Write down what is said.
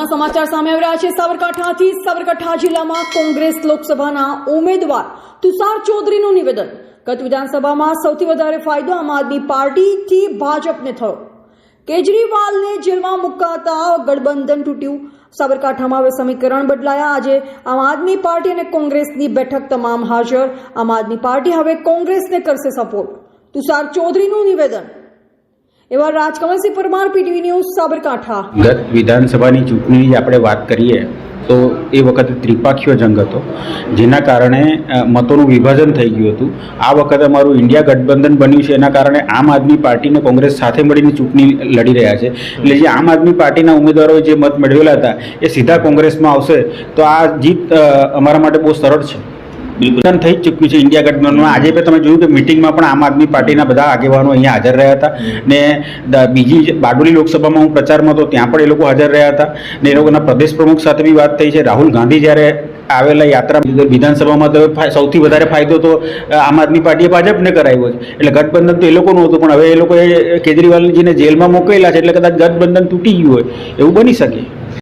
મહત્વના સમાચાર સામે આવી રહ્યા છે. સાબરકાંઠાથી સાબરકાંઠા જિલ્લામાં કોંગ્રેસ લોકસભાના ઉમેદવાર તુષાર ચૌધરીનું નિવેદન. ગત વિધાનસભામાં સૌથી વધારે ફાયદો આમ આદમી પાર્ટીથી ભાજપને થયો. કેજરીવાલને જેલમાં મુકાતા ગઠબંધન તૂટ્યું. સાબરકાંઠામાં હવે સમીકરણ બદલાયા. આજે આમ આદમી પાર્ટી અને કોંગ્રેસની બેઠક તમામ હાજર. આમ આદમી પાર્ટી હવે કોંગ્રેસને કરશે સપોર્ટ. તુષાર ચૌધરીનું નિવેદન. એવા રાજકમલસિંહ પરમાર, પીટીવી ન્યૂઝ, સાબરકાંઠા. ગત વિધાનસભાની ચૂંટણીની આપણે વાત કરીએ, તો એ વખતે ત્રિપાખીયો જંગ હતો, જેના કારણે મતોનું વિભાજન થઈ ગયું હતું. આ વખતે અમારું ઇન્ડિયા ગઠબંધન બન્યું છે, એના કારણે આમ આદમી પાર્ટી અને કોંગ્રેસ સાથે મળીને ચૂંટણી લડી રહ્યા છે. એટલે જે આમ આદમી પાર્ટીના ઉમેદવારોએ જે મત મેળવેલા હતા, એ સીધા કોંગ્રેસમાં આવશે. તો આ જીત અમારા માટે બહુ સરળ છે. બિલકુલ. થઈ જ ચૂક્યું છે ઇન્ડિયા ગઠબંધનમાં આજે પણ તમે જોયું કે મિટિંગમાં પણ આમ આદમી પાર્ટીના બધા આગેવાનો અહીંયા હાજર રહ્યા હતા. ને બીજી બારડોલી લોકસભામાં હું પ્રચારમાં હતો ત્યાં પણ એ લોકો હાજર રહ્યા હતા. ને એ લોકોના પ્રદેશ પ્રમુખ સાથે બી વાત થઈ છે. રાહુલ ગાંધી જ્યારે આવેલા યાત્રા વિધાનસભામાં તો સૌથી વધારે ફાયદો તો આમ આદમી પાર્ટીએ ભાજપને કરાવ્યો છે. એટલે ગઠબંધન તો એ લોકોનું હતું પણ હવે એ લોકોએ કેજરીવાલજીને જેલમાં મોકલેલા છે એટલે કદાચ ગઠબંધન તૂટી ગયું હોય. એવું બની શકે?